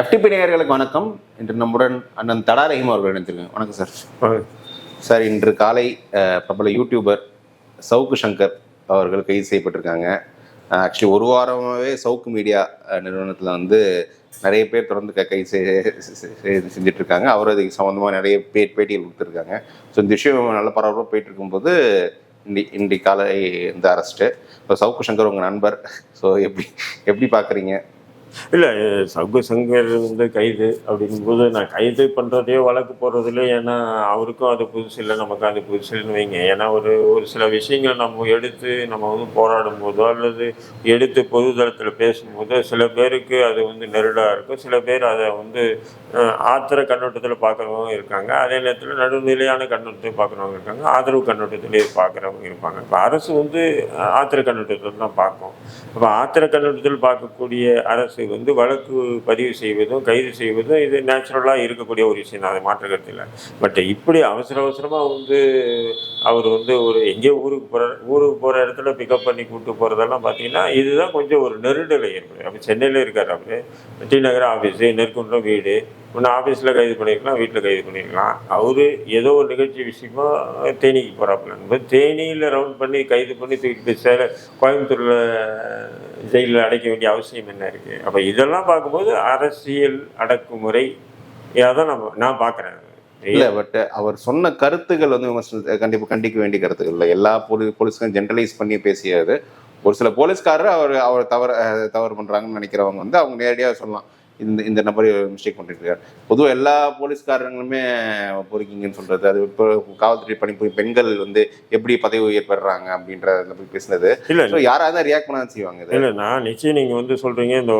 FTP நேயர்களுக்கு வணக்கம். இன்று நம்முடன் அண்ணன் தடா ரஹீம் அவர்கள் இணைந்திருக்காங்க. வணக்கம் சார். சார் இன்று காலை பிரபல யூடியூபர் சவுக்கு சங்கர் அவர்கள் கைது செய்யப்பட்டிருக்காங்க. ஆக்சுவலி ஒரு வாரமாகவே சவுக்கு மீடியா நிறுவனத்தில் வந்து நிறைய பேர் தொடர்ந்து க- கைது செஞ்சுட்டு இருக்காங்க அவர் அதுக்கு சம்மந்தமாக நிறைய பே பேட்டிகள் கொடுத்துருக்காங்க. ஸோ இந்த விஷயம் நல்ல பரபரப்பாக போயிட்டு இருக்கும்போது இன்டி இன்றைக்கு காலை இந்த அரெஸ்ட்டு இப்போ சவுக்கு சங்கர் உங்கள் நண்பர். ஸோ எப்படி எப்படி பார்க்குறீங்க இல்லை சங்கு சங்கர் வந்து கைது அப்படிங்கும்போது நான் கைது பண்ணுறதே வழக்கு போடுறதுல ஏன்னா அவருக்கும் அது புதுசு இல்லை நமக்கு அது புதுசு இல்லைன்னு வைங்க. ஏன்னா ஒரு ஒரு சில விஷயங்கள் நம்ம எடுத்து நம்ம வந்து போராடும் போதோ அல்லது எடுத்து பொதுதளத்தில் பேசும்போதோ சில பேருக்கு அது வந்து நெருடாக இருக்கும். சில பேர் அதை வந்து ஆத்திர கண்ணோட்டத்தில் பார்க்குறவங்க இருக்காங்க. அதே நேரத்தில் நடுநிலையான கண்ணோட்டத்தில் பார்க்குறவங்க இருக்காங்க. ஆதரவு கண்ணோட்டத்தில் பார்க்குறவங்க இருப்பாங்க. இப்போ அரசு வந்து ஆத்திர கண்ணோட்டத்தில் தான் பார்க்கும். இப்போ ஆத்திர கண்ணோட்டத்தில் பார்க்கக்கூடிய அரசு வந்து வழக்கு பதிவு செய்வதும் கைது செய்வதும் இது நேச்சுரலாக இருக்கக்கூடிய ஒரு விஷயம் அதை மாற்றுக்கிறது இல்லை. பட் இப்படி அவசர அவசரமாக வந்து அவர் வந்து ஒரு எங்கேயோ ஊருக்கு போகிற ஊருக்கு போகிற இடத்துல பிக்கப் பண்ணி கூப்பிட்டு போகிறதெல்லாம் பார்த்தீங்கன்னா இதுதான் கொஞ்சம் ஒரு நெருடலை ஏற்படுது. அப்போ சென்னையில் இருக்கார் அவர். டி நகர் ஆஃபீஸு நெற்குன்றம் வீடு. ஒன்று ஆஃபீஸில் கைது பண்ணியிருக்கலாம் வீட்டில் கைது பண்ணியிருக்கலாம் அவர் ஏதோ ஒரு நிகழ்ச்சி விஷயமா தேனிக்கு போகிறாப்புல தேனியில் ரவுண்ட் பண்ணி கைது பண்ணி தூக்கிட்டு போய் சேல கோயம்புத்தூரில் ஜெயிலில் அடைக்க வேண்டிய அவசியம் என்ன இருக்குது அப்போ இதெல்லாம் பார்க்கும்போது அரசியல் அடக்குமுறை தான் நம்ம நான் பார்க்குறேன். இல்லை பட் அவர் சொன்ன கருத்துக்கள் வந்து விமர்சன கண்டிப்பாக கண்டிக்க வேண்டிய கருத்துக்கள் இல்லை எல்லா போலீ போலீஸ்க்கும் ஜென்ரலைஸ் பண்ணி பேசியது. ஒரு சில போலீஸ்காரர் அவர் அவர் தவறு தவறு பண்ணுறாங்கன்னு நினைக்கிறவங்க வந்து அவங்க நேரடியாக சொல்லலாம். இந்த இந்த நபர் மிஸ்டேக் பண்ணிட்டு இருக்காரு பொதுவாக எல்லா போலீஸ்காரங்களுமே பொறுக்கிங்கன்னு சொல்றது. அது இப்போ காவல்துறை பணிபுரியும் பெண்கள் வந்து எப்படி பதவி உயர் பெறுறாங்க அப்படின்றத போய் பேசினது. இல்லை ஸோ யாராவது ரியாக்ட் பண்ண தான் செய்வாங்க இல்லை நான் நிச்சயம் நீங்கள் வந்து சொல்கிறீங்க இந்த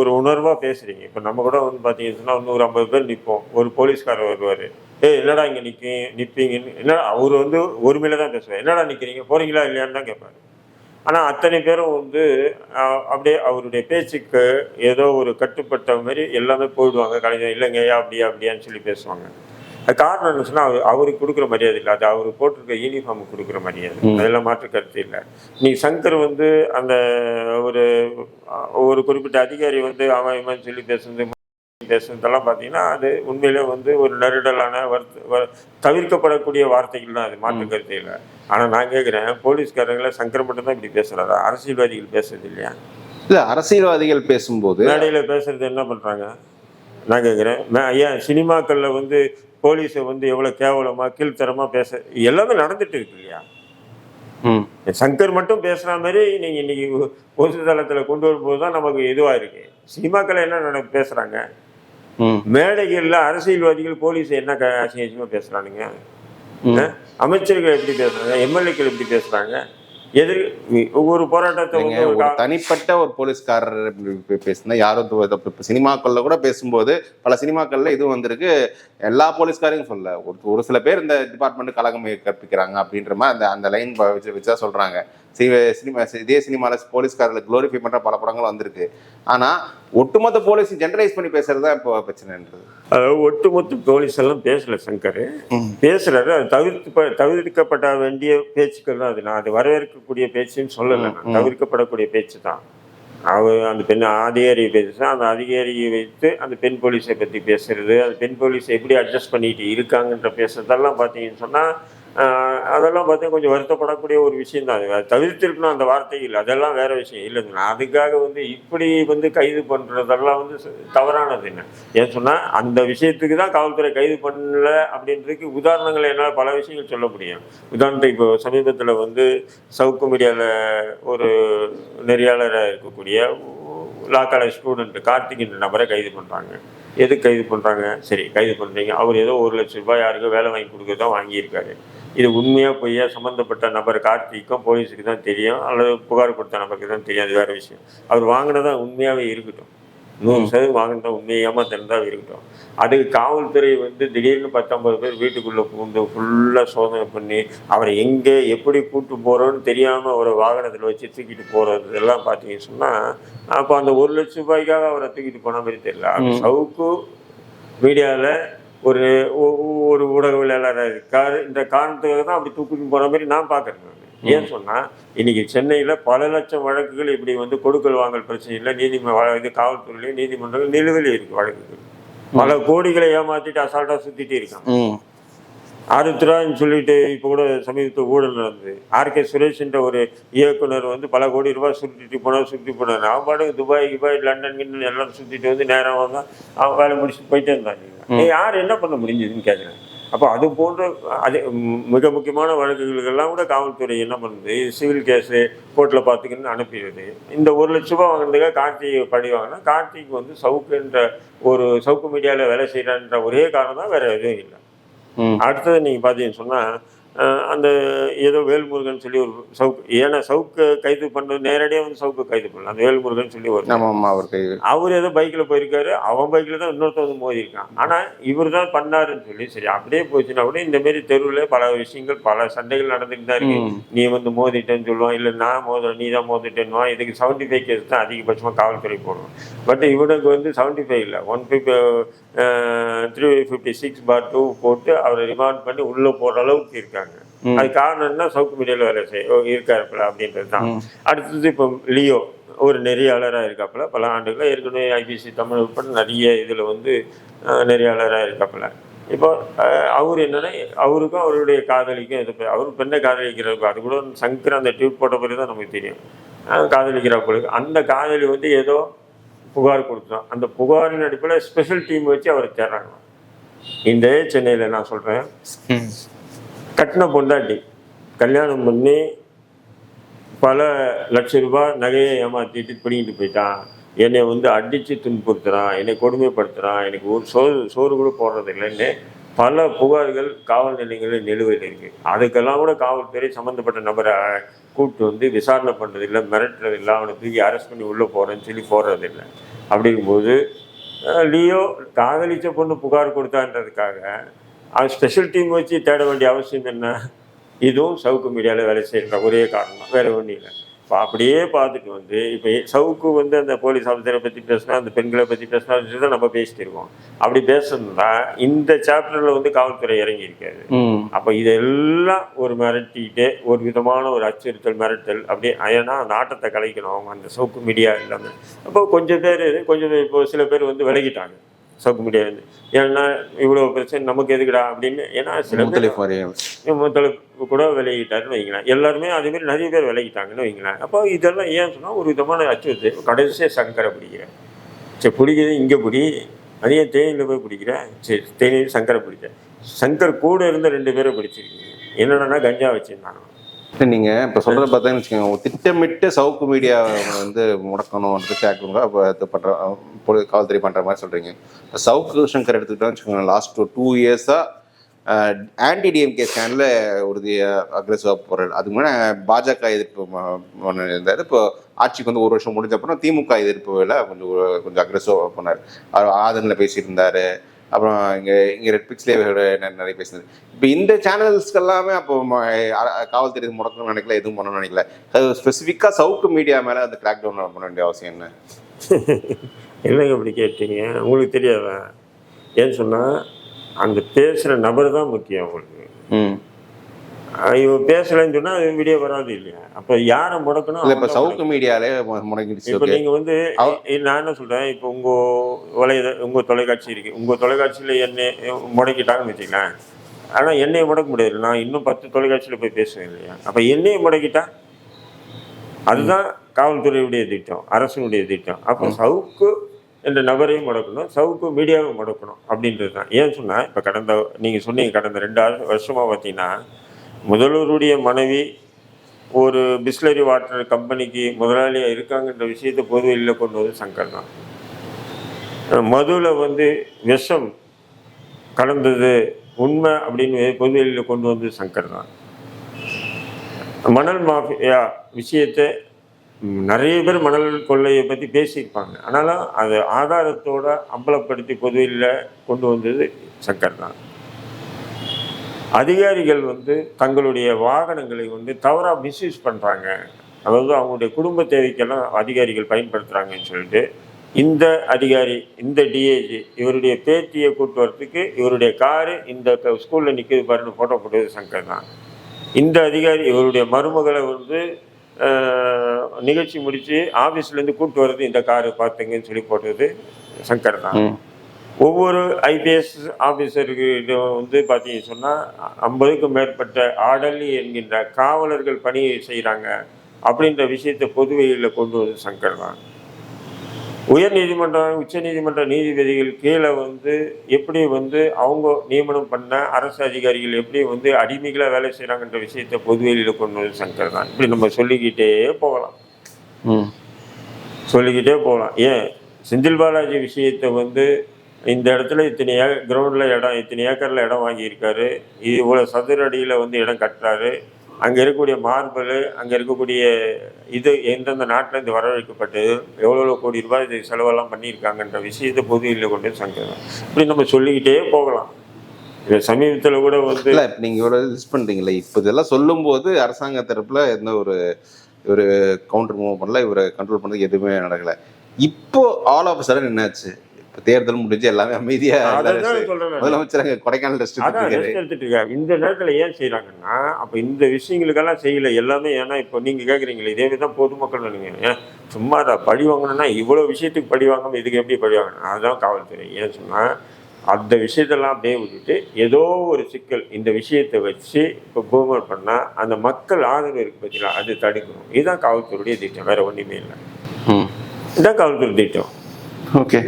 ஒரு உணர்வாக பேசுகிறீங்க இப்போ நம்ம கூட வந்து பார்த்தீங்கன்னு நூறு ஐம்பது பேர் நிற்போம் ஒரு போலீஸ்காரர் வருவார். ஏய் என்னடா இங்கே நிற்கி நிற்பீங்கன்னு என்ன அவர் வந்து ஒருமையில தான் பேசுவார். என்னடா நிற்கிறீங்க போகிறீங்களா இல்லையான்னு தான் கேட்பாரு ஆனால் அத்தனை பேரும் வந்து அப்படியே அவருடைய பேச்சுக்கு ஏதோ ஒரு கட்டுப்பட்ட மாதிரி எல்லாமே போயிடுவாங்க. கலைஞர் இல்லைங்க ஐயா அப்படியா அப்படியான்னு சொல்லி பேசுவாங்க. அது காரணம் என்ன சொன்னால் அவர் அவருக்கு கொடுக்குற மரியாதை இல்லை. அது அவர் போட்டிருக்க யூனிஃபார்முக்கு கொடுக்குற மரியாதை. அதெல்லாம் மாற்று கருத்து இல்லை. நீ சங்கர் வந்து அந்த ஒரு ஒரு குறிப்பிட்ட அதிகாரி வந்து அவன் இவன் சொல்லி பேசுனதெல்லாம் பார்த்தீங்கன்னா அது உண்மையிலே வந்து ஒரு நெருடலான தவிர்க்கப்படக்கூடிய வார்த்தைகள் தான் அது மாற்று கருத்து இல்லை ஆனால் நான் கேட்குறேன் போலீஸ்காரங்களை சங்கர் மட்டும் தான் இப்படி பேசுகிறாரா அரசியல்வாதிகள் பேசுறது இல்லையா? இல்ல அரசியல்வாதிகள் பேசும்போது மேடையில் பேசுறது என்ன பண்ணுறாங்க நான் கேட்குறேன் ஐயா சினிமாக்களில் வந்து போலீஸை வந்து எவ்வளோ கேவலமாக கீழ்த்தரமாக பேச எல்லாமே நடந்துட்டு இருக்கு இல்லையா? சங்கர் மட்டும் பேசுகிற மாதிரி நீங்கள் இன்னைக்கு பொது தளத்தில் கொண்டு வரும்போது தான் நமக்கு இதுவாக இருக்கு? சினிமாக்கள் என்ன பேசுகிறாங்க மேடைகளில் அரசியல்வாதிகள் போலீஸ் என்ன அசிங்கமாக பேசுகிறானுங்க அமைச்சர்கள் எப்படி பேசுகிறாங்க எம்எல்ஏக்கள் எப்படி பேசுகிறாங்க எதிர் ஒவ்வொரு போராட்டத்தை ஒரு தனிப்பட்ட ஒரு போலீஸ்காரர் பேசுனா யாரும் சினிமாக்கள்ல கூட பேசும்போது பல சினிமாக்கள்ல இது வந்திருக்கு. எல்லா போலீஸ்காரையும் சொல்ல ஒரு ஒரு சில பேர் இந்த டிபார்ட்மெண்ட் கழகம் கற்பிக்கிறாங்க அப்படின்ற மாதிரி அந்த அந்த லைன் வச்சு வச்சா சொல்றாங்க. சினிமா இதே சினிமால போலீஸ்காரர்களை குளோரிஃபை பண்ற பல படங்கள் வந்திருக்கு. ஆனா ஒட்டுமொத்த போலீஸ் ஜெனரலைஸ் பண்ணி பேசுறது தான் இப்போ பிரச்சனைன்றது. அதாவது ஒட்டுமொத்த போலீஸ் எல்லாம் பேசல சங்கர். பேசுறாரு. அது தவிர்த்து தவிர்க்கப்பட வேண்டிய பேச்சுக்கள் தான் அது. நான் அது வரவேற்கக்கூடிய பேச்சுன்னு சொல்லலை. தவிர்க்கப்படக்கூடிய பேச்சு தான். அவர் அந்த பெண் அதிகாரியை பேசுனா அந்த அதிகாரியை வைத்து அந்த பெண் போலீஸை பற்றி பேசுறது. அந்த பெண் போலீஸ் எப்படி அட்ஜஸ்ட் பண்ணிட்டு இருக்காங்கன்ற பேசுறதெல்லாம் பார்த்தீங்கன்னு சொன்னால் அதெல்லாம் பார்த்தீங்கன்னா கொஞ்சம் வருத்தப்படக்கூடிய ஒரு விஷயம் தான் அது தவிர்த்திருக்கணும் அந்த வார்த்தைகள் அதெல்லாம் வேற விஷயம் இல்லை. நான் அதுக்காக வந்து இப்படி வந்து கைது பண்ணுறதெல்லாம் வந்து தவறானது என்ன? ஏன் சொன்னால் அந்த விஷயத்துக்கு தான் காவல்துறை கைது பண்ணல அப்படின்றதுக்கு உதாரணங்கள் என்னால் பல விஷயங்கள் சொல்ல முடியும். உதாரணத்துக்கு இப்போ சமீபத்தில் வந்து சவுக்கு மீடியாவில் ஒரு நெறியாளராக இருக்கக்கூடிய லா காலேஜ் ஸ்டூடெண்ட் கார்த்திக் என்ற நபரை கைது பண்ணுறாங்க எதுக்கு கைது பண்ணுறாங்க சரி கைது பண்ணுறீங்க அவர் ஏதோ ஒரு லட்ச ரூபாய் யாருக்கும் வேலை வாங்கி கொடுக்க வாங்கியிருக்காரு. இது உண்மையாக பொய்யா சம்மந்தப்பட்ட நபர் கார்த்திக்கும் போலீஸுக்கு தான் தெரியும் அல்லது புகார் கொடுத்த நபருக்கு தான் தெரியும் அது வேறு விஷயம். அவர் வாங்கினதா உண்மையாகவே இருக்கட்டும். நூறு சதவீதம் வாங்கினதா உண்மையை ஏமாத்தினதாக இருக்கட்டும். அதுக்கு காவல்துறை வந்து திடீர்னு பத்தொன்பது பேர் வீட்டுக்குள்ளே பூந்து ஃபுல்லாக சோதனை பண்ணி அவரை எங்கே எப்படி கூட்டு போகிறோன்னு தெரியாமல் ஒரு வாகனத்தில் வச்சு தூக்கிட்டு போகிறது இதெல்லாம் பார்த்தீங்கன்னு சொன்னால் அப்போ அந்த ஒரு லட்ச ரூபாய்க்காக அவரை தூக்கிட்டு போன மாதிரி தெரியல. அது. சவுக்கு மீடியாவில் ஒரு ஒரு ஊடகவியலாளர் இருக்கார். இந்த காரணத்துக்காக தான் அப்படி தூக்கிட்டு போன மாதிரி நான் பார்க்குறேன் ஏன் சொன்னா இன்னைக்கு சென்னையில பல லட்சம் வழக்குகள் இப்படி வந்து கொடுக்கல் வாங்கல் பிரச்சனையில் நீதிம இது காவல்துறையிலையும் நீதிமன்றங்கள் நிலுவையில் இருக்கு வழக்குகள். பல கோடிகளை ஏமாத்திட்டு அசால்ட்டா சுத்திட்டு இருக்கான் ம். ஆருத்ரான்னு சொல்லிட்டு இப்போ கூட சமீபத்தில் ஊழல் நடந்தது. ஆர்கே சுரேஷ்ன்ற ஒரு இயக்குனர் வந்து பல கோடி ரூபாய் சுற்றிட்டு போனார் சுற்றி போனார். அவன் பாட்டுக்கு துபாய் கிபாய் லண்டன் கிண்டன் எல்லாம் சுற்றிட்டு வந்து நேரம் வந்தான் அவன் வேலை முடிச்சுட்டு போயிட்டே இருந்தாங்க யார்? என்ன பண்ண முடிஞ்சதுன்னு கேட்குறேன் அப்போ அது போன்ற அது மிக முக்கியமான வழக்குகளுக்கெல்லாம் கூட காவல்துறை என்ன பண்ணுது? சிவில் கேஸு கோர்ட்டில் பார்த்துக்கின்னு அனுப்பிடுது. இந்த ஒரு லட்ச ரூபாய் வாங்கினதுக்காக கார்த்திகை படி வாங்கினா கார்த்திக் வந்து சவுக்குன்ற ஒரு சவுக்கு மீடியாவில் வேலை செய்கிறான்ற ஒரே காரணம் தான் வேற எதுவும் இல்லை. அடுத்தது நீங்கள் பார்த்தீங்கன்னு சொன்னால் அந்த ஏதோ வேல்முருகன் சொல்லி ஒரு சவுக்கு ஏன்னா சவுக்கு கைது பண்ணது நேரடியாக வந்து சவுக்கு கைது பண்ணலாம் அந்த வேல்முருகன் சொல்லி ஒரு அவர் கை அவர் ஏதோ பைக்கில் போயிருக்காரு அவன் பைக்கில் தான் இன்னொருத்தன் வந்து மோதி இருக்கான் ஆனால் இவர் தான் பண்ணாருன்னு சொல்லி சரி அப்படியே போச்சுன்னா கூட இந்த மாதிரி தெருவில் பல விஷயங்கள் பல சண்டைகள் நடந்துட்டு தான் இருக்கு. நீ வந்து மோதிட்டேன்னு சொல்லுவான் இல்லை நான் மோத நீ தான் மோதிட்டேன்னுவா இதுக்கு செவன்ட்டி ஃபைவ் கேஸ் தான் அதிகபட்சமாக காவல்துறை போடுவோம் பட் இவனுக்கு வந்து செவன்ட்டி ஃபைவ் இல்லை one fifty three fifty six பார் டூ போட்டு அவரை ரிமாண்ட் பண்ணி உள்ளே போடுற அளவுக்கு இருக்காங்க. அது காரணம் என்ன சவுக்கு மீடியாவில் வேலை செய்ய இருக்காருப்பல அப்படின்றது தான். அடுத்தது இப்போ லியோ ஒரு நெறியாளராக இருக்காப்புல பல ஆண்டுகளாக ஏற்கனவே ஐபிசி தமிழ் உட்பட நிறைய இதில் வந்து நெறியாளராக இருக்காப்புல. இப்போ அவர் என்னன்னா அவருக்கும் அவருடைய காதலிக்கும் இது அவர் பெண்ணை காதலிக்கிறது அது கூட சங்கர் அந்த டியூட் போட்ட பிறகு தான் நமக்கு தெரியும். அஹ், காதலிக்கிறாப்புல. அந்த காதலி வந்து ஏதோ புகார் கொடுத்தான் அந்த புகாரின் அடிப்படையில் ஸ்பெஷல் டீம் வச்சு அவரை தேடுறாங்க. இந்த சென்னையில் நான் சொல்கிறேன் கட்டின பொண்டாட்டி. கல்யாணம் பண்ணி பல லட்ச ரூபாய் நகையை ஏமாத்திட்டு பிடிங்கிட்டு போயிட்டான். என்னை வந்து அடித்து துன்புறுத்துறான். என்னை கொடுமைப்படுத்துறான். எனக்கு ஒரு சோறு சோறு கூட போடுறது இல்லைன்னு பல புகார்கள் காவல் நிலையங்களில் நிலுவையில் இருக்குது அதுக்கெல்லாம் கூட காவல்துறை சம்மந்தப்பட்ட நபரை கூப்பிட்டு வந்து விசாரணை பண்ணுறது இல்லை மிரட்டுறது இல்லை அவனை தூக்கி அரெஸ்ட் பண்ணி உள்ளே போகிறேன்னு சொல்லி போடுறதில்லை. அப்படிங்கும்போது லியோ காதலிச்ச பொண்ணு புகார் கொடுத்தான்றதுக்காக அவன் ஸ்பெஷல் டீம் வச்சு தேட வேண்டிய அவசியம் என்ன? இதுவும் சவுக்கு மீடியாவில் வேலை செய்கிற ஒரே காரணம். வேற ஒன்றும் இல்லை. இப்போ அப்படியே பார்த்துட்டு வந்து இப்போ சவுக்கு வந்து அந்த போலீஸ் ஆஃபீஸரை பற்றி பேசினா அந்த பெண்களை பற்றி பேசினா தான் நம்ம பேசிட்டு இருக்கோம் அப்படி பேசணும்னா இந்த சாப்டரில் வந்து காவல்துறை இறங்கி இருக்காது அப்போ இதெல்லாம் ஒரு மிரட்டிக்கிட்டு ஒரு விதமான ஒரு அச்சுறுத்தல் மிரட்டல் அப்படியே ஏன்னா அந்த ஆட்டத்தை கலைக்கணும். அவங்க அந்த சவுக்கு மீடியா எல்லாமே அப்போ கொஞ்சம் பேர் கொஞ்சம் பேர் இப்போ சில பேர் வந்து விலகிட்டாங்க. சவுக்கு மீடியா வந்து ஏன்னா இவ்வளோ பிரச்சனை நமக்கு எதுக்குடா அப்படின்னு ஏன்னா சில முத்தளப்பு கூட விலகிட்டாருன்னு வைங்களேன். எல்லாருமே அதே மாதிரி நிறைய பேர் விலகிட்டாங்கன்னு வைங்களேன். அப்போ இதெல்லாம் ஏன் சொன்னால் ஒரு விதமான அச்சுறுத்தல். கடைசியாக சங்கரை பிடிக்கிறேன். சரி பிடிக்கிறது இங்கே பிடி. அதே தேனியில் போய் பிடிக்கிறேன். சரி தேனியில் சங்கரை பிடிச்சேன். சங்கர் கூட இருந்த ரெண்டு பேரை பிடிச்சிருக்கீங்க என்னென்னா கஞ்சா வச்சுருந்தாங்க நீங்க இப்ப சொல்றத பார்த்தீங்கன்னு வச்சுக்கோங்க திட்டமிட்டு சவுக்கு மீடியா வந்து முடக்கணும் கேட்குங்க அப்போ இது பண்ற பொது காவல்துறை பண்ற மாதிரி சொல்றீங்க. இப்போ சவுக்கு சங்கர் எடுத்துக்கிட்டோம்னு வச்சுக்கோங்க லாஸ்ட் டூ இயர்ஸா ஆன்டி டிஎம்கே ஸ்கேனில் ஒரு அக்ரெசிவாக போகிறாரு அதுக்கு முன்னாடி பாஜக எதிர்ப்பு ம- இருந்தார். இப்போ ஆட்சிக்கு வந்து ஒரு வருஷம் முடிஞ்ச அப்புறம் திமுக எதிர்ப்பு வேலை கொஞ்சம் கொஞ்சம் அக்ரெசிவாக பண்ணார் ஆதரனில் ஆதனில் பேசியிருந்தாரு. அப்புறம் இங்கே இங்கே ரெட் பிக்ஸ்லேயே நிறைய பேசினது. இப்போ இந்த சேனல்ஸ்க்கு எல்லாமே அப்போ காவல்துறை முடக்கணும்னு நினைக்கல எதுவும் பண்ணணும்னு நினைக்கல. அது ஸ்பெசிஃபிக்காக சவுக்கு மீடியா மேலே அந்த கிராக் டவுன் பண்ண வேண்டிய அவசியம் என்ன? என்னங்க இப்படி கேட்டீங்க? உங்களுக்கு தெரியாதா? ஏன்னு சொன்னால் அந்த பேசுகிற நபர் தான் முக்கியம் உங்களுக்கு. ம். அஹ் இவன் பேசலைன்னு சொன்னால் அது வீடியோ வராது இல்லையா? அப்போ யாரை முடக்கணும் இல்லை இப்போ சவுக்கு மீடியாலே முடங்கிடுச்சு இப்போ நீங்க வந்து நான் என்ன சொல்றேன் இப்போ உங்க வலைய உங்க தொலைக்காட்சி இருக்கு. உங்க தொலைக்காட்சியில என்னை முடக்கிட்டாங்கன்னு வச்சுக்கலாம் ஆனா என்னைய முடக்க முடியாது. நான் இன்னும் பத்து தொலைக்காட்சியில போய் பேசுவேன் இல்லையா? அப்ப என்னைய முடக்கிட்டா? அதுதான் காவல்துறையுடைய திட்டம் அரசனுடைய திட்டம். அப்போ சவுக்கு என்ற நபரையும் முடக்கணும் சவுக்கு மீடியாவும் முடக்கணும் அப்படின்றது தான் ஏன் சொன்னா இப்போ கடந்த நீங்க சொன்னீங்க கடந்த ரெண்டு வருஷமா பார்த்தீங்கன்னா முதல்வருடைய மனைவி ஒரு பிஸ்லரி வாட்டர் கம்பெனிக்கு முதலாளியாக இருக்காங்கன்ற விஷயத்தை பொதுவெளியில் கொண்டு வந்து சங்கர் தான் மதுவில் வந்து விஷம் கலந்தது உண்மை அப்படின்னு பொதுவெளியில் கொண்டு வந்து சங்கர் தான் மணல் மாஃபியா விஷயத்தை நிறைய பேர் மணல் கொள்ளையை பற்றி பேசியிருப்பாங்க. ஆனாலும் அது ஆதாரத்தோட அம்பலப்படுத்தி பொதுவெளியில் கொண்டு வந்தது சங்கர் தான் அதிகாரிகள் வந்து தங்களுடைய வாகனங்களை வந்து தவறாக மிஸ்யூஸ் பண்ணுறாங்க அதாவது அவங்களுடைய குடும்ப தேவைக்கெல்லாம் அதிகாரிகள் பயன்படுத்துகிறாங்கன்னு சொல்லிட்டு இந்த அதிகாரி இந்த டிஏஜி இவருடைய பேத்தியை கூட்டு வரத்துக்கு இவருடைய காரு இந்த ஸ்கூலில் நிற்கிது பாருன்னு ஃபோட்டோ போட்டது சங்கர் தான். இந்த அதிகாரி இவருடைய மருமகளை வந்து நிகழ்ச்சி முடித்து ஆஃபீஸ்லேருந்து கூப்பிட்டு வர்றது இந்த காரு பார்த்துங்கன்னு சொல்லி போட்டது சங்கர் தான். ஒவ்வொரு ஐபிஎஸ் ஆஃபீஸருக்கு வந்து பார்த்தீங்கன்னு சொன்னால் ஐம்பதுக்கும் மேற்பட்ட ஆடலி என்கின்ற காவலர்கள் பணி செய்கிறாங்க அப்படின்ற விஷயத்தை பொதுவெளியில் கொண்டு வந்து சங்கர் தான். உயர் நீதிமன்றம் உச்ச நீதிமன்ற நீதிபதிகள் கீழே வந்து எப்படி வந்து அவங்க நியமனம் பண்ண அரசு அதிகாரிகள் எப்படி வந்து அடிமைகளாக வேலை செய்கிறாங்கன்ற விஷயத்தை பொதுவெளியில் கொண்டு வந்து சங்கர் தான். இப்படி நம்ம சொல்லிக்கிட்டே போகலாம். ம். சொல்லிக்கிட்டே போகலாம். ஏன்? செந்தில் பாலாஜி விஷயத்தை வந்து இந்த இடத்துல இத்தனை ஏ கிரவுண்டில் இடம் இத்தனை ஏக்கரில் இடம் வாங்கியிருக்காரு. இது இவ்வளோ சதுர அடியில் வந்து இடம் கட்டுறாரு. அங்கே இருக்கக்கூடிய மார்பிள் அங்கே இருக்கக்கூடிய இது எந்தெந்த நாட்டிலேருந்து வரவழைக்கப்பட்டது எவ்வளோ எவ்வளோ கோடி ரூபாய் இது செலவெல்லாம் பண்ணியிருக்காங்கன்ற விஷயத்தை பொதுவில் கொண்டு வந்து இப்படி நம்ம சொல்லிக்கிட்டே போகலாம். இது சமீபத்தில் கூட வந்து இல்லை நீங்கள் இவ்வளோ லிஸ்ட் பண்ணுறீங்களே இப்போ இதெல்லாம் சொல்லும்போது அரசாங்க தரப்பில் எந்த ஒரு ஒரு கவுண்டர் மூவ் பண்ணல இவரை கண்ட்ரோல் பண்ணுறது எதுவுமே நடக்கலை. இப்போ ஆல் ஆஃப் சடன் என்னாச்சு? இப்போ தேர்தல் முடிஞ்சு எல்லாமே அமைதியா அதை எல்லாரும் தான் சொல்கிறேன் முதலமைச்சர் அங்க கொடைக்கானல் ரெஸ்ட் எடுத்துட்டு இந்த நேரத்தில் ஏன் செய்கிறாங்கன்னா அப்போ இந்த விஷயங்களுக்கெல்லாம் செய்யல. எல்லாமே ஏன்னா இப்போ நீங்கள் கேட்குறீங்களே இதே தான் பொதுமக்கள் ஏன்? சும்மா அதை பழி வாங்கணும்னா இவ்வளோ விஷயத்துக்கு பழி வாங்காம இதுக்கு எப்படி பழி வாங்கணும்? அதுதான் காவல்துறை. ஏன்னு சொன்னால் அந்த விஷயத்தெல்லாம் அப்படியே விட்டுட்டு ஏதோ ஒரு சிக்கல் இந்த விஷயத்தை வச்சு இப்போ பூமர் பண்ணால் அந்த மக்கள் ஆதரவு இருக்கு பார்த்தீங்களா அது தடுக்கணும். இதுதான் காவல்துறையுடைய திட்டம். வேற ஒன்றுமே இல்லை. இதுதான் காவல்துறை திட்டம். ஓகே.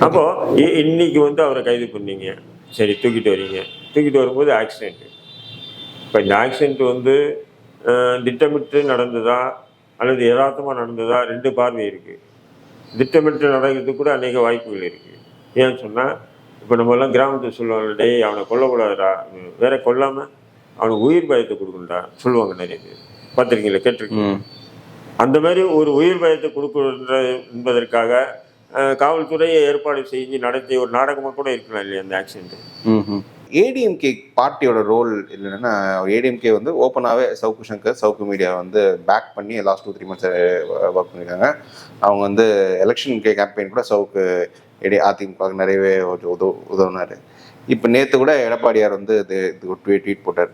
அப்போ இ- இன்னைக்கு வந்து அவரை கைது பண்ணீங்க. சரி தூக்கிட்டு வரீங்க. தூக்கிட்டு வரும்போது ஆக்சிடென்ட் இப்போ இந்த ஆக்சிடென்ட் வந்து திட்டமிட்டு நடந்ததா அல்லது யதார்த்தமாக நடந்ததா ரெண்டு பார்வை இருக்கு. திட்டமிட்டு நடக்கிறதுக்கு கூட அநேக வாய்ப்புகள் இருக்கு. ஏன்னு சொன்னால் இப்போ நம்ம எல்லாம் கிராமத்தில் சொல்லுவாங்க டேய் அவனை கொல்லக்கூடாதுடா. வேற கொல்லாம அவனுக்கு உயிர் பயத்தை கொடுக்கணும்டா. சொல்லுவாங்க நிறைய பேர். பார்த்துருக்கீங்களா கேட்டிருக்கீங்க அந்த மாதிரி ஒரு உயிர் பயத்தை கொடுக்குற என்பதற்காக காவல்துறையை ஏற்பாடு செஞ்சு நடத்தி ஒரு நாடகமாக கூட இருக்கலாம் இல்லையா அந்த ஆக்சிடென்ட் ஏடிஎம்கே பார்ட்டியோட ரோல் இல்லைன்னா ஏடிஎம்கே வந்து ஓப்பனாகவே சவுக்கு சங்கர் சவுக்கு மீடியா வந்து பேக் பண்ணி last two three months work பண்ணியிருக்காங்க அவங்க வந்து எலெக்ஷன் கேம்பெயின் கூட சவுக்கு ஏடி அதிமுக நிறையவே கொஞ்சம் உதவு உதவுனாரு. இப்போ நேற்று கூட எடப்பாடியார் வந்து இது இது ஒரு ட்வீட் ட்வீட் போட்டார்.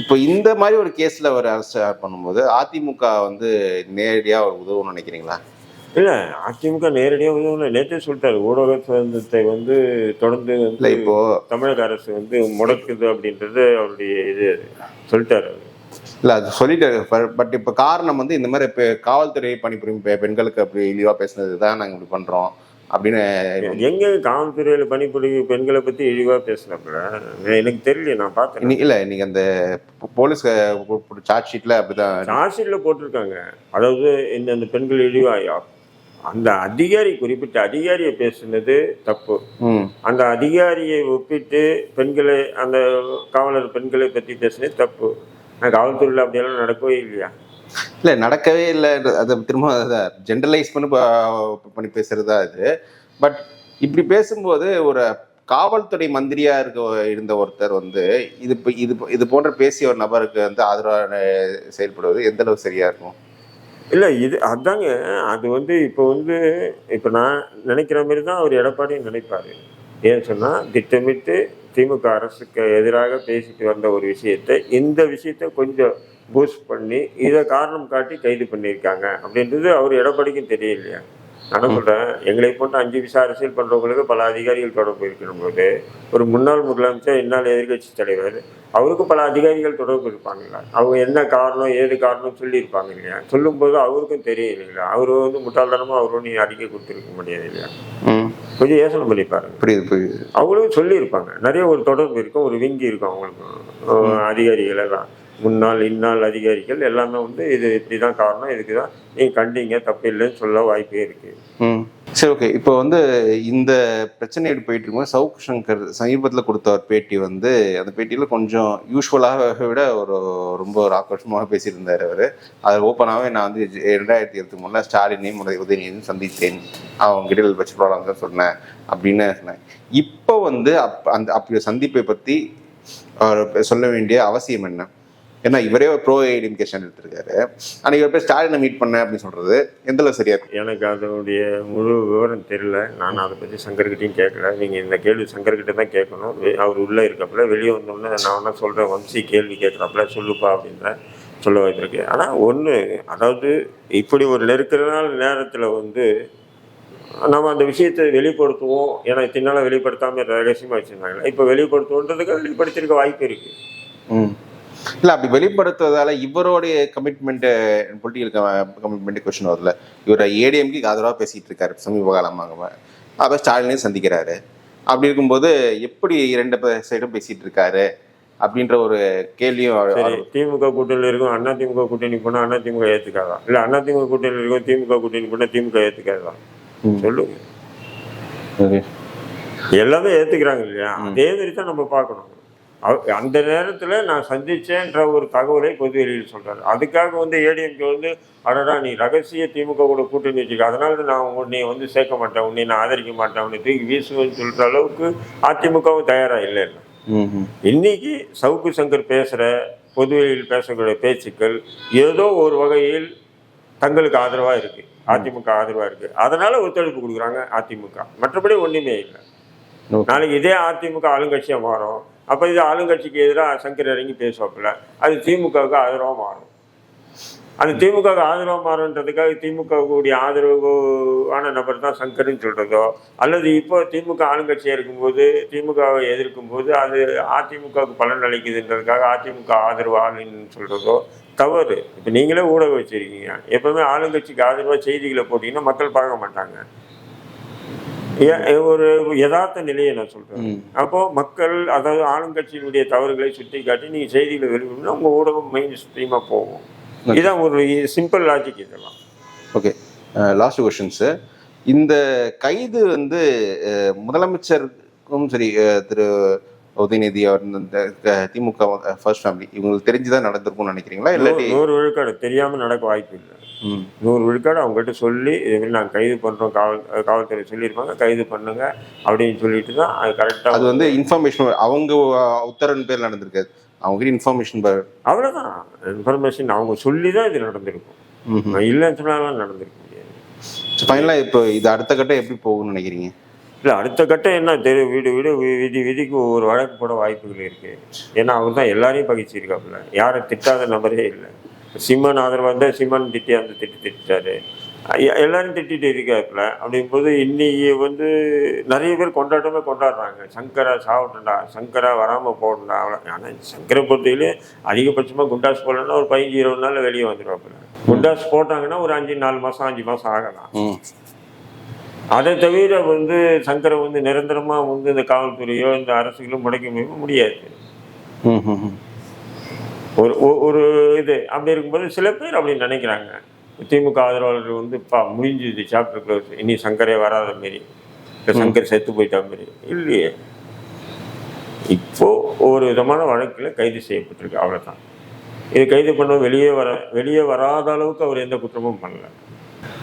இப்போ இந்த மாதிரி ஒரு கேஸில் அவர் அரசு பண்ணும்போது அதிமுக வந்து நேரடியாக அவர் உதவும்னு நினைக்கிறீங்களா? இல்லை அதிமுக நேரடியாக நேற்றே சொல்லிட்டாரு. ஊடக சுதந்திரத்தை வந்து தொடர்ந்து வந்து இப்போ தமிழக அரசு வந்து முடக்குது அப்படின்றது அவருடைய இது. சொல்லிட்டாரு. இல்லை அது சொல்லிட்டாரு. பட் இப்போ காரணம் வந்து இந்த மாதிரி இப்போ காவல்துறை பணிபுரியும் பெண்களுக்கு அப்படி இழிவாக பேசுனது தான் நாங்கள் இப்படி பண்ணுறோம் அப்படின்னு எங்க காவல்துறையில பணிபுரியும் பெண்களை பத்தி இழிவா பேசுறாப்புல எனக்கு தெரியல நான் பார்த்தேன் இல்ல இன்னைக்கு அந்த போலீஸ் சார்ஜ் ஷீட்ல அப்படிதான் சார்ஜ்ஷீட்ல போட்டிருக்காங்க. அதாவது இந்த அந்த பெண்கள் இழிவாயா? அந்த அதிகாரி குறிப்பிட்ட அதிகாரியை பேசுனது தப்பு. அந்த அதிகாரியை ஒப்பிட்டு பெண்களை அந்த காவலர் பெண்களை பற்றி பேசுனது தப்பு. காவல்துறையில் அப்படியெல்லாம் நடக்கவே இல்லையா? இல்ல நடக்கவே இல்லை. அதை திரும்ப ஜென்ரலைஸ் பண்ணி பண்ணி பேசுறதா இது. பட் இப்படி பேசும்போது ஒரு காவல்துறை மந்திரியா இருக்க இருந்த ஒருத்தர் வந்து இது இது இது போன்ற பேசிய ஒரு நபருக்கு வந்து ஆதரவாக செயல்படுவது எந்த அளவு சரியா இருக்கும்? இல்லை இது அதாங்க. அது வந்து இப்போ வந்து இப்போ நான் நினைக்கிற மாதிரி தான் அவர் எடப்பாடியும் நினைப்பார். ஏன்னு சொன்னால் திட்டமிட்டு திமுக அரசுக்கு எதிராக பேசிட்டு வந்த ஒரு விஷயத்தை இந்த விஷயத்தை கொஞ்சம் பூஸ்ட் பண்ணி இதை காரணம் காட்டி கைது பண்ணியிருக்காங்க. அப்படின்றது அவர் எடப்பாடிக்கும் தெரியலையா? நான் சொல்கிறேன் எங்களை போன்ற அஞ்சு விசா அரசியல் பண்ணுறவங்களுக்கு பல அதிகாரிகள் தொடர்பு இருக்கிற போது ஒரு முன்னாள் முதலமைச்சர் இந்நாள் எதிர்க்கட்சி தலைவர் அவருக்கு பல அதிகாரிகள் தொடர்பு இருப்பாங்களா அவங்க என்ன காரணம் ஏது காரணம் சொல்லியிருப்பாங்க இல்லையா? சொல்லும்போது அவருக்கும் தெரியும் இல்லைங்களா? அவர் வந்து முட்டாள்தனமாக அவரும் நீ அறிக்கை கொடுத்துருக்க முடியாது இல்லையா? ம். கொஞ்சம் யோசனை பண்ணி பாருங்க. புரியுது புரியுது. அவங்களும் சொல்லியிருப்பாங்க. நிறைய ஒரு தொடர்பு இருக்கும் ஒரு விங்கி இருக்கும் அவங்களுக்கும் அஹ் அதிகாரிகள் எல்லாம். முன்னாள் இந்நாள் அதிகாரிகள் எல்லாமே வந்து இது இப்படி தான் காரணம் இதுக்கு தான் நீங்கள் கண்டிங்க தப்பு இல்லைன்னு சொல்ல வாய்ப்பே இருக்குது ம். சரி ஓகே இப்போ வந்து இந்த பிரச்சனை போயிட்டு இருக்கும்போது சவுக் சங்கர் சமீபத்தில் கொடுத்த ஒரு பேட்டி வந்து அந்த பேட்டியில் கொஞ்சம் யூஸ்வலாக விட ஒரு ரொம்ப ஒரு ஆக்ரோஷமாக பேசியிருந்தார் அவர். அது ஓப்பனாகவே நான் வந்து ரெண்டாயிரத்தி இருபத்தி மூணில் ஸ்டாலினையும் உதயநிதியும் சந்தித்தேன். அவங்க இடையில் வச்சு ப்ராப்ளம் தான் சொன்னேன் அப்படின்னு சொன்னேன். இப்போ வந்து அப் அந்த அப்படி சந்திப்பை பற்றி அவர் சொல்ல வேண்டிய அவசியம் என்ன? ஏன்னா இவரே ஒரு ப்ரோ ஏடிஎம்கே ஸ்டாண்ட் எடுத்திருக்காரு. ஆனால் இவர் போய் ஸ்டாலினை மீட் பண்ண அப்படின்னு சொல்றது எந்த சரியா இருக்கும்? எனக்கு அதனுடைய முழு விவரம் தெரியல. நான் அதை பற்றி சங்கர்கிட்டையும் கேட்கல. நீங்கள் இந்த கேள்வி சங்கர்கிட்ட தான் கேட்கணும். வெ- அவர் உள்ளே இருக்கப்பல வெளியே வந்தோடனே நான் என்ன சொல்கிறேன் வம்சி கேள்வி கேட்குறப்பல சொல்லுப்பா அப்படின்ற சொல்ல வைத்திருக்கு ஆனால் ஒன்று அதாவது இப்படி ஒரு நெருக்கடினால நேரத்தில் வந்து நம்ம அந்த விஷயத்தை வெளிப்படுத்துவோம். ஏன்னா இத்தனை நாளாக வெளிப்படுத்தாமல் ரகசியமாக வச்சுருந்தாங்க இப்போ வெளிப்படுத்துவோன்றதுக்கு வெளிப்படுத்திருக்க வாய்ப்பு இருக்குது இல்ல அப்படி வெளிப்படுத்துவதால இவருடைய கமிட்மெண்ட் பொலிட்டிக்கல் கமிட்மெண்ட் கொஸ்டின் வரல இவர் ஏடிஎம்கே ஆதரவா பேசிட்டு இருக்காரு சமீப காலமாக அப்ப ஸ்டாலினையும் சந்திக்கிறாரு. அப்படி இருக்கும்போது எப்படி இரண்டு சைடும் பேசிட்டு இருக்காரு அப்படின்ற ஒரு கேள்வியும் திமுக கூட்டணியில் இருக்கும் அண்ணா திமுக கூட்டணி போனால் அண்ணா திமுக ஏற்றுக்காதா இல்லை அண்ணா திமுக கூட்டணியில் இருக்கும் திமுக கூட்டணி போனால் திமுக ஏற்றுக்காதா ம். சொல்லுங்க. எல்லாமே ஏற்றுக்கிறாங்க இல்லையா? அதே மாதிரி தான் நம்ம பார்க்கணும். அந்த நேரத்தில் நான் சந்திச்சேன்ற ஒரு தகவலை பொது வெளியில் சொல்றாரு. அதுக்காக வந்து ஏடிஎம்கே வந்து அடடா நீ ரகசிய திமுக கூட கூட்டணி வச்சுக்க அதனால தான் நான் உன்னை வந்து சேர்க்க மாட்டேன் உன்னை நான் ஆதரிக்க மாட்டேன் உன்னை தூக்கி வீசுவேன்னு சொல்கிற அளவுக்கு அதிமுகவும் தயாராக இல்லை. இன்னைக்கு சவுக்கு சங்கர் பேசுகிற பொதுவெளியில் பேசக்கூடிய பேச்சுக்கள் ஏதோ ஒரு வகையில் தங்களுக்கு ஆதரவாக இருக்கு. அதிமுக ஆதரவாக இருக்கு. அதனால ஒத்துழைப்பு கொடுக்குறாங்க அதிமுக. மற்றபடி ஒன்றுமே இல்லை. நாளைக்கு இதே அதிமுக ஆளுங்கட்சியாக மாறும். அப்போ இது ஆளுங்கட்சிக்கு எதிராக சங்கர் இறங்கி பேசுவாப்புல. அது திமுகவுக்கு ஆதரவாக மாறும். அது திமுகவுக்கு ஆதரவாக மாறுன்றதுக்காக திமுகவுடைய ஆதரவான நபர் தான் சங்கர்னு சொல்கிறதோ அல்லது இப்போ திமுக ஆளுங்கட்சியாக இருக்கும்போது திமுகவை எதிர்க்கும் போது அது அதிமுகவுக்கு பலன் அளிக்குதுன்றதுக்காக அதிமுக ஆதரவு ஆளுன்னு சொல்கிறதோ தவறு. இப்போ நீங்களே ஊடகம் வச்சிருக்கீங்க. எப்போவுமே ஆளுங்கட்சிக்கு ஆதரவாக செய்திகளை போட்டிங்கன்னா மக்கள் பார்க்க மாட்டாங்க. ஒரு யதார்த்த நிலையை நான் சொல்கிறேன் ம். அப்போ மக்கள் அதாவது ஆளுங்கட்சியினுடைய தவறுகளை சுட்டி காட்டி நீங்கள் செய்திகளை வெளியிடணும்னா உங்கள் ஊடகம் மெயின் ஸ்ட்ரீமாக போகும். இதான் ஒரு சிம்பிள் லாஜிக் இதெல்லாம். ஓகே லாஸ்ட் கொஷின்ஸு இந்த கைது வந்து அஹ், முதலமைச்சருக்கும் சரி அஹ், திரு உதயநிதி அவர் இந்த திமுக ஃபர்ஸ்ட் ஃபேமிலி இவங்களுக்கு தெரிஞ்சுதான் நடந்திருக்கும்னு நினைக்கிறீங்களா? இல்லாட்டி நூறு- விழுக்காடு தெரியாமல் நடக்க வாய்ப்பு இல்லை. நூறு விழுக்காடு அவங்ககிட்ட சொல்லி இதுமாரி நாங்கள் கைது பண்ணுறோம் காவல் காவல்துறை சொல்லியிருப்பாங்க கைது பண்ணுங்க அப்படின்னு சொல்லிட்டு தான் அது அது கரெக்டாக வந்து இன்ஃபர்மேஷன் அவங்க உத்தரவின் பேர் நடந்திருக்காது. அவங்க இன்ஃபர்மேஷன் அவ்வளோதான் இன்ஃபர்மேஷன் அவங்க சொல்லி தான் இது நடந்திருக்கும். இல்லைன்னு சொன்னாலும் நடந்திருக்க முடியாது. ஃபைனலாக இப்போ இது அடுத்த கட்டம் எப்படி போகும்னு நினைக்கிறீங்க? இல்லை அடுத்த கட்டம் என்ன தெரு வீடு வீடு வி- விதி விதிக்கு ஒரு வழக்கு போட வாய்ப்புகள் இருக்கு. ஏன்னா அவர் தான் எல்லாரையும் பகிச்சிருக்காப்புல யாரை திட்டாத நபரே இல்லை. சிம்மன் ஆதரவாக இருந்தால் சிம்மன் திட்டி அந்த திட்டி திட்டாரு எல்லாரும் திட்டிட்டு இருக்காப்புல. அப்படிங்கும்போது இன்னைக்கு வந்து நிறைய பேர் கொண்டாட்டமே கொண்டாடுறாங்க. சங்கரா சாவட்டண்டா சங்கரா வராமல் போடண்டா அவ்வளோ. ஆனால் சங்கரை பொறுத்தவரையிலே அதிகபட்சமாக குண்டாஸ் போடலன்னா ஒரு பதினஞ்சு இருபது நாளில் வெளியே வந்துடுவாப்புல குண்டாஸ் போட்டாங்கன்னா ஒரு அஞ்சு நாலு மாதம் அஞ்சு மாதம் ஆகலாம். அதை தவிர வந்து சங்கரை வந்து நிரந்தரமா வந்து இந்த காவல்துறையோ இந்த அரசுகளோ முடக்க முடியுமா? முடியாது. ஒரு ஒரு இது அப்படி இருக்கும்போது சில பேர் அப்படி நினைக்கிறாங்க. திமுக ஆதரவாளர்கள் வந்து பா முடிஞ்சுது சாப்டர் க்ளோஸ் இனி சங்கரே வராத மாரி. இல்லை சங்கர் செத்து போயிட்டா மாரி. இல்லையே. இப்போ ஒரு விதமான வழக்கில் கைது செய்யப்பட்டிருக்கு. அவ்வளவுதான். இது கைது பண்ண வெளியே வர வெளியே வராத அளவுக்கு அவர் எந்த குற்றமும் பண்ணல.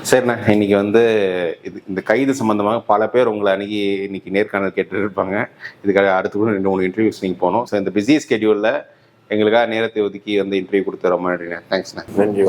சரிண்ணா இன்னைக்கு வந்து இது இந்த கைது சம்பந்தமாக பல பேர் உங்களை அணுகி இன்னைக்கு நேர்காணல் கேட்டுருப்பாங்க. இதுக்காக அடுத்து கூட ரெண்டு மூணு இன்டர்வியூஸ் நீங்கள் போகணும். ஸோ இந்த பிஸி ஸ்கெடியூலில் எங்களுக்காக நேரத்தை ஒதுக்கி வந்து இன்டர்வியூ கொடுத்து ரொம்ப நன்றிண்ணே. தேங்க்ஸ்ண்ணா நன்றி